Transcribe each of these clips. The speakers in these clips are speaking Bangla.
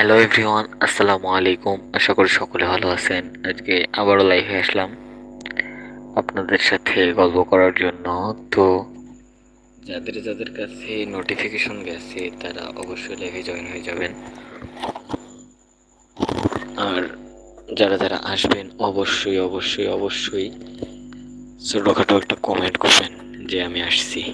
হ্যালো এভরিওয়ান আসসালামু আলাইকুম আশা করি সকলে ভালো আছেন। আজকে আবারও লাইভে আসলাম। আপনাদের সাথে গল্প করার জন্য। তো যাদের যাদের কাছে নোটিফিকেশন গেছে, তারা অবশ্যই লাইভে জয়েন হয়ে যাবেন। আর যারা যারা আসবেন, অবশ্যই অবশ্যই অবশ্যই ছোটোখাটো একটা কমেন্ট করবেন যে আমি আসছি।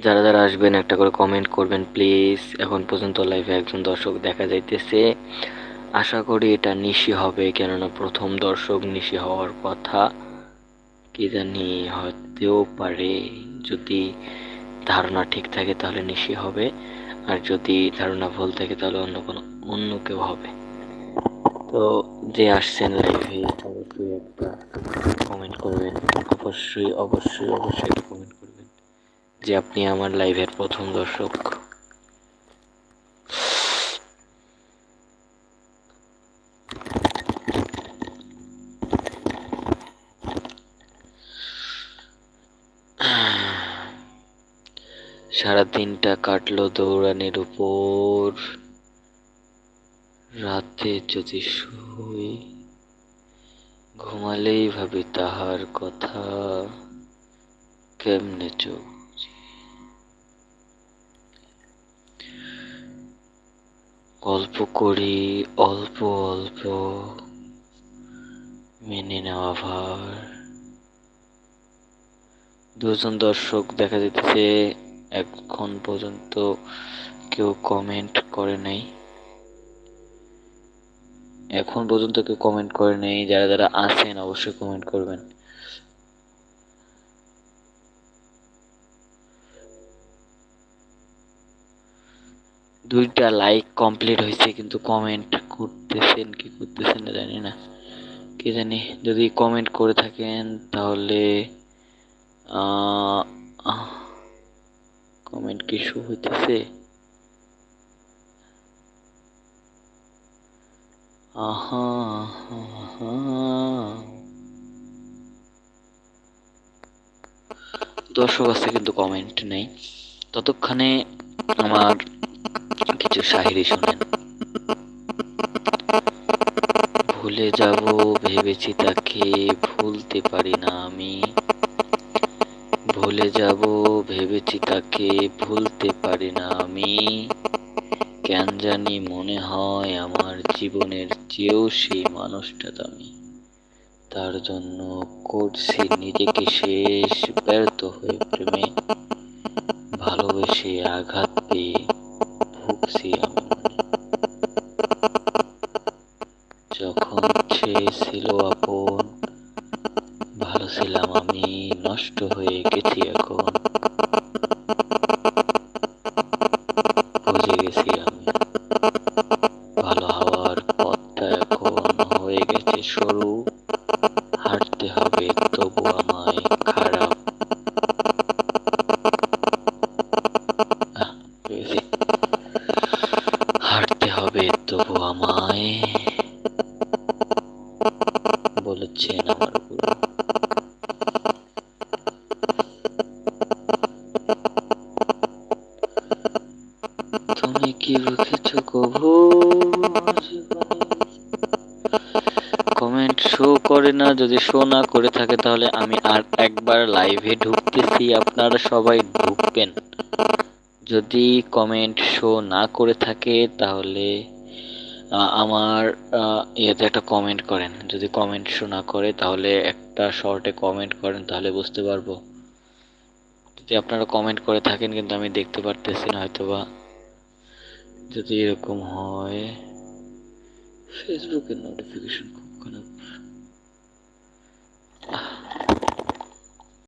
যারা যারা আসবেন, একটা করে কমেন্ট করবেন প্লিজ এখন পর্যন্ত লাইভে একজন দর্শক দেখা যাইতেছে। আশা করি এটা নিশি হবে, কেননা প্রথম দর্শক নিশি হওয়ার কথা। কি জানি, হতেও পারে। যদি ধারণা ঠিক থাকে, তাহলে নিশি হবে। আর যদি ধারণা ভুল থাকে, তাহলে অন্য কোনো, অন্য কেউ হবে। তো যে আসছেন লাইভে অবশ্যই একটা কমেন্ট করবেন। অবশ্যই অবশ্যই অবশ্যই। যে আপনি আমার লাইভের প্রথম দর্শক। সারা দিনটা কাটলো দৌড়ানির উপর। রাতে যদি শুই, ঘুমালেই ভাবি তাহার কথা। কেমনে চোখ অল্প করি, অল্প অল্প মেনে নেওয়া ভার। দুজন দর্শক দেখা যেতেছে এখন পর্যন্ত কেউ কমেন্ট করে নাই। এখন পর্যন্ত কেউ কমেন্ট করে নেই, যারা যারা আছেন অবশ্যই কমেন্ট করবেন। দুইটা লাইক কমপ্লিট হয়েছে কিন্তু কমেন্ট করতেছেন কি করতেছেন না জানি না। কি জানি, যদি কমেন্ট করে থাকেন তাহলে কমেন্ট কি শো হইতেছে? আহা দর্শক আছে কিন্তু কমেন্ট নেই। ততক্ষণে আমার কিছু শাহিরি শোনেন ভুলে যাব, ভেবেছি তাকে ভুলতে পারি না আমি। ভুলে যাব, ভেবেছি তাকে ভুলতে পারি না আমি। কেন জানি মনে হয় আমার জীবনের চেয়েও সেই মানুষটা দামি। তার জন্য করছি নিজেকে শেষ, ব্যর্থ হয়ে প্রেমে। ভালোবেসে আঘাত পেয়ে ভুগছি যখন সে ছিল আপন, ভালো ছিলাম আমি, নষ্ট হয়ে গেছি এখন। বুঝে গেছি আমি। ভালো হওয়ার পথটা এখন হয়ে গেছে, সরু। হাঁটতে হবে, তবু আমায় খারাপ হাঁটতে হবে তবু আমায় বলেছেন আমার গুরু। তুমি কি বুঝেছ কভু? কমেন্ট শো করে না, যদি শো না করে থাকে তাহলে আমি আর একবার লাইভে ঢুকতেছি, আপনারা সবাই ঢুকবেন। যদি কমেন্ট শো না করে থাকে তাহলে আমার ইয়েতে একটা কমেন্ট করেন। যদি কমেন্ট শোনা করে, তাহলে একটা শর্টে কমেন্ট করেন, তাহলে বুঝতে পারব। যদি আপনারা কমেন্ট করে থাকেন, কিন্তু আমি দেখতে পারতেছি না হয়তো বা যদি এরকম হয় ফেসবুকের নোটিফিকেশন খুব খারাপ।